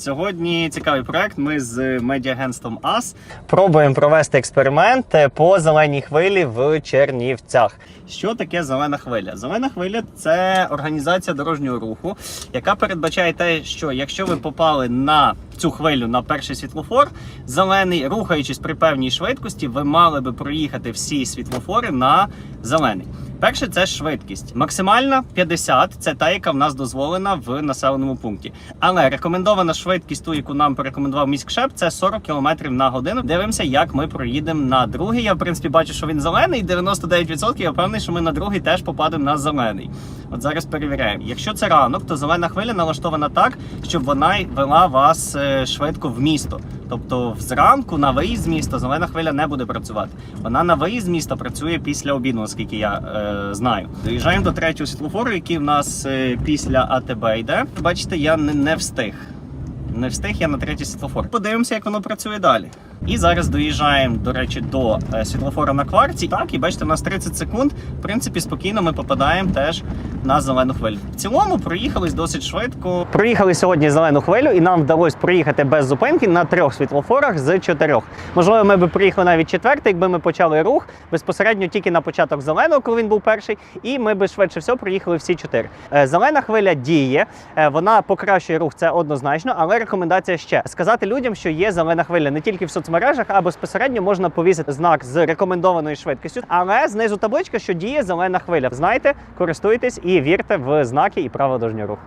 Сьогодні цікавий проект. Ми з медіагентством АС пробуємо провести експеримент по зеленій хвилі в Чернівцях. Що таке зелена хвиля? Зелена хвиля це організація дорожнього руху, яка передбачає те, що якщо ви попали на цю хвилю на перший світлофор, зелений, рухаючись при певній швидкості, ви мали би проїхати всі світлофори на зелений. Перше це швидкість. Максимальна 50 це та, яка в нас дозволена в населеному пункті. Але рекомендована швидкість, ту, яку нам порекомендував міськшеп, це 40 км на годину. Дивимося, як ми проїдемо на другий. Я в принципі бачу, що він зелений. 99% я впевнений, що ми на другий теж попадемо на зелений. От зараз перевіряємо. Якщо це ранок, то зелена хвиля налаштована так, щоб вона вела вас е, швидко в місто. Тобто зранку на виїзд з міста зелена хвиля не буде працювати. Вона на виїзд з міста працює після обіду, наскільки я е, знаю. Доїжджаємо до третього світлофору, який в нас е, після АТБ йде. Бачите, я не, не встиг. Не встиг я на третій світлофор. Подивимося, як воно працює далі. І зараз доїжджаємо, до речі, до е, світлофора на кварті. Так, і бачите, у нас 30 секунд. В принципі, спокійно ми попадаємо теж на зелену хвилю. В цілому проїхались досить швидко. Проїхали сьогодні зелену хвилю, і нам вдалося проїхати без зупинки на трьох світлофорах з чотирьох. Можливо, ми би приїхали навіть четвертий, якби ми почали рух безпосередньо тільки на початок зеленого, коли він був перший, і ми би швидше всього проїхали всі чотири. Е, Зелена хвиля діє, е, вона покращує рух, це однозначно, але рекомендація ще сказати людям, що є зелена хвиля не тільки в соцмережах, а безпосередньо можна повісити знак з рекомендованою швидкістю, але знизу табличка, що діє зелена хвиля. Знайте, користуйтесь і вірте в знаки і правила дорожнього руху.